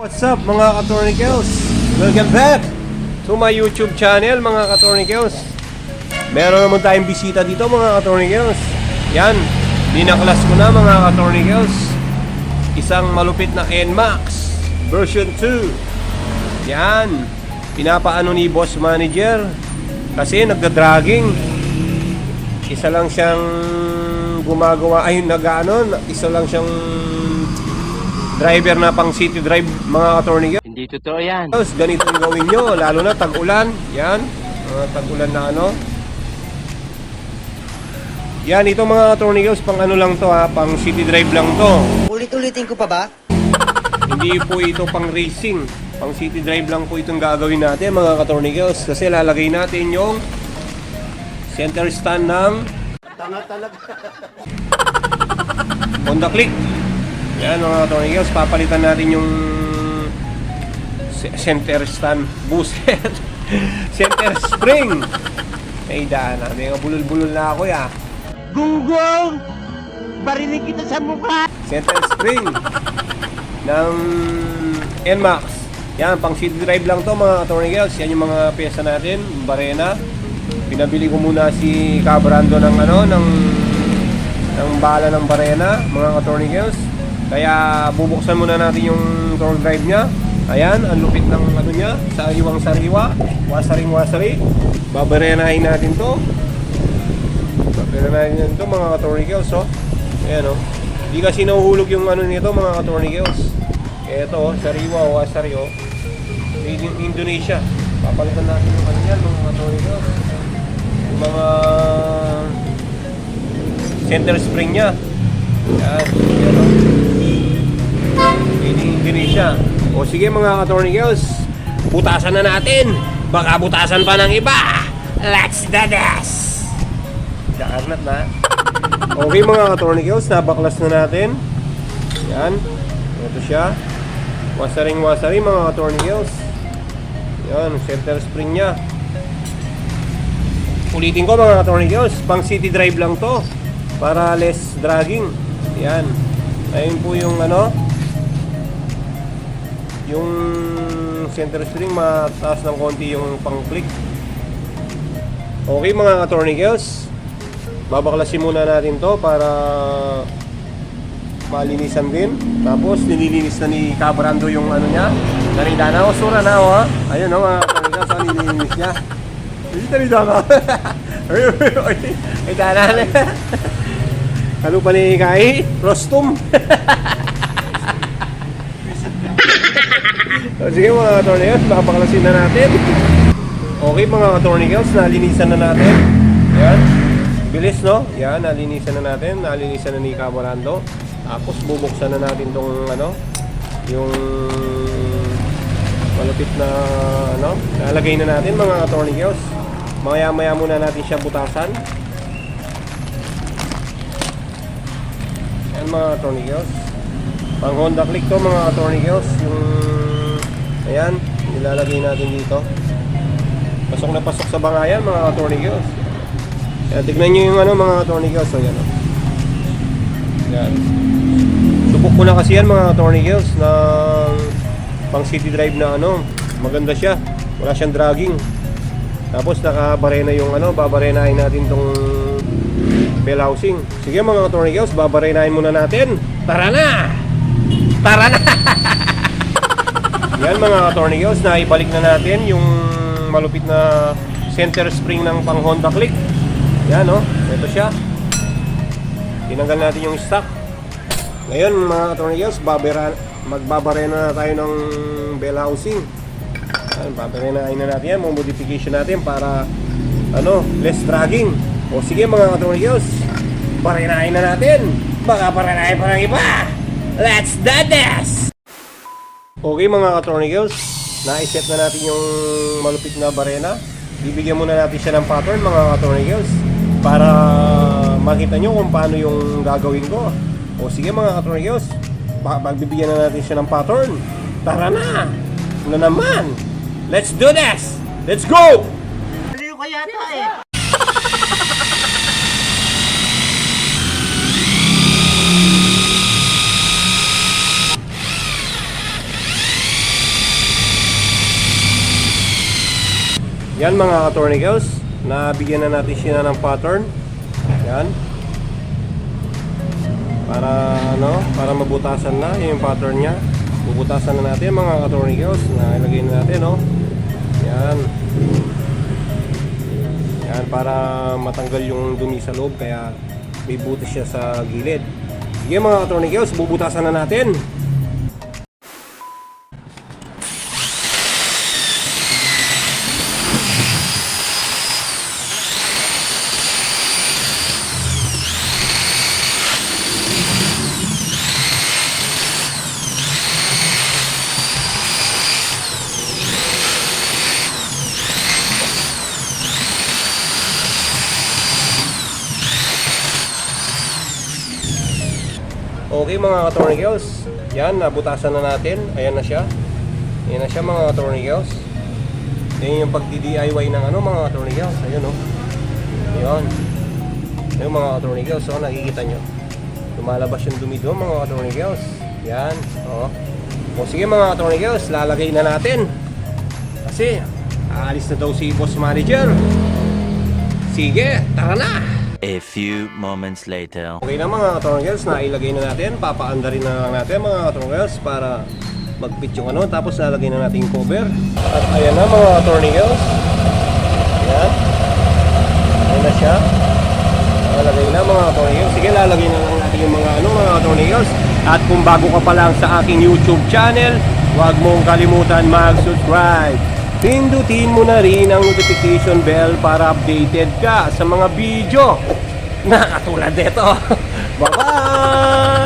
What's up mga katornikels? Welcome back to my YouTube channel mga katornikels. Meron naman tayong bisita dito mga katornikels. Yan, dinaklas ko na mga katornikels. Isang malupit na NMAX version 2. Yan, pinapaano ni boss manager kasi nagda-dragging. Isa lang siyang gumagawa, ay nag-ano, isa lang siyang driver na pang city drive mga katornikels. Hindi totoo yan. Tapos ganito ang gawin nyo, lalo na tag-ulan. Yan, mga tag-ulan na ano. Yan, ito mga tornigos, pang ano lang to ha, pang city drive lang to. Ulit-ulitin ko pa ba? Hindi po ito pang racing. Pang city drive lang po itong gagawin natin mga katornigos. Kasi lalagay natin yung center stand ng Honda Click. Yan mga katornigos, papalitan natin yung center stand booster. center spring. May daan na. May bulol-bulol na ako ya. Gunggong! Barinig kita sa mukha! center spring ng NMAX. Yan, pang city drive lang to mga tornigels. Yan yung mga pyesa natin, barena. Pinabili ko muna si Cabrando ng ano, ng ng bala ng barena, mga katornigels. Kaya bubuksan muna natin yung torque drive niya. Ayan, ang lupit ng ano niya, sariwang sariwa, wasaring wasari. Babarenahin natin to. Babarenahin natin to mga katornigels, oh. Ayan, oh. Hindi kasi nahuhulog yung ano nito mga katornigels. Ito, oh, sariwa o oh. Made in Indonesia. Papalitan natin yung ano yan mga katornigels. Yung mga center spring niya. Yan, yan oh. Made in Indonesia. O sige mga katornigels, butasan na natin. Baka butasan pa ng iba. Let's do this! Daarnat na. Okay mga katornikels, nabaklas na natin. Yan. Ito siya. Wasaring wasaring mga katornikels. Yan, center spring niya. Ulitin ko mga katornikels, pang city drive lang to. Para less dragging. Yan. Ayun po yung ano. Yung center spring mataas ng konti yung pang click. Okay mga katornikels. Babaklasin muna natin to para malinisan din. Tapos nililinis na ni Cabrando yung ano niya. Narida na o sura na o ha. Ayun o mga kanila sa nililinis niya. Hindi narida na. Ay, dana na. Ano pa ni Kai? Rostum. so, sige mga katornigels, babaklasin na natin. Okay mga katornigels, nalinisan na natin. Ayan. Bilis no? Yan, nalinisan na natin. Nalinisan na ni Camarando. Tapos bubuksan na natin tong ano, yung malupit na ano, nalagay na natin mga tornillos. Maya maya muna natin siya butasan. Yan mga tornillos. Pang Honda Click to mga tornillos. Yung ayan, nilalagay natin dito. Pasok na pasok sa bangayan mga tornillos. Yan, tignan nyo yung ano mga tornillos. So, yan. oh. Yan. Subok ko na kasi yan mga tornillos na pang city drive na ano. Maganda siya. Wala siyang dragging. Tapos nakabarena yung ano, babarenahin natin tong bell housing. Sige mga tornillos, babarenahin muna natin. Tara na! Tara na! yan mga tornillos, naibalik na natin yung malupit na center spring ng pang Honda Click. Yan oh, ito siya. Tinanggal natin yung stock. Ngayon mga babera, magbabarena na tayo ng bell housing. Yan, babarenahin na natin yan, mga modification natin para ano, less dragging. O sige mga tornillos, barenahin na natin. Baka barenahin pa ng iba. Let's do this! Okay mga katornigels, na-set na natin yung malupit na barena. Bibigyan muna natin siya ng pattern mga katornigels para makita nyo kung paano yung gagawin ko. O sige mga katornigels, pagbibigyan na natin siya ng pattern. Tara na! Ano naman? Let's do this! Let's go! Aliw ka yata eh! Yan mga ka-tornicles, nabigyan na natin siya ng pattern. Yan. Para ano, para mabutasan na yung pattern niya. Bubutasan na natin mga ka-tornicles na ilagay na natin, no. Yan. Yan para matanggal yung dumi sa loob kaya may butas siya sa gilid. Sige mga ka-tornicles, bubutasan na natin. Okay mga ka-tornicles, yan, nabutasan na natin. Ayan na siya. Ayan na siya mga ka-tornicles. Yan yung pagdi-DIY ng ano mga ka-tornicles. Ayun o. Oh. Ayun. Ayun mga ka-tornicles, oh, nakikita nyo. Lumalabas yung dumi doon mga ka-tornicles. Yan, oh. O sige mga ka-tornicles, lalagay na natin. Kasi, aalis na daw si boss manager. Sige, tara na! A few moments later. Okay na mga katorngels, nailagay na natin. Papaanda rin na lang natin mga katorngels para magpit yung ano. Tapos lalagay na natin yung cover. At ayan na mga katorngels. Ayan. Ayan na siya. Lalagay na mga katorngels. Sige, lalagay na lang natin yung mga ano mga katorngels. At kung bago ka pa lang sa aking YouTube channel, huwag mong kalimutan mag-subscribe. Pindutin mo na rin ang notification bell para updated ka sa mga video na katulad nito. Bye-bye!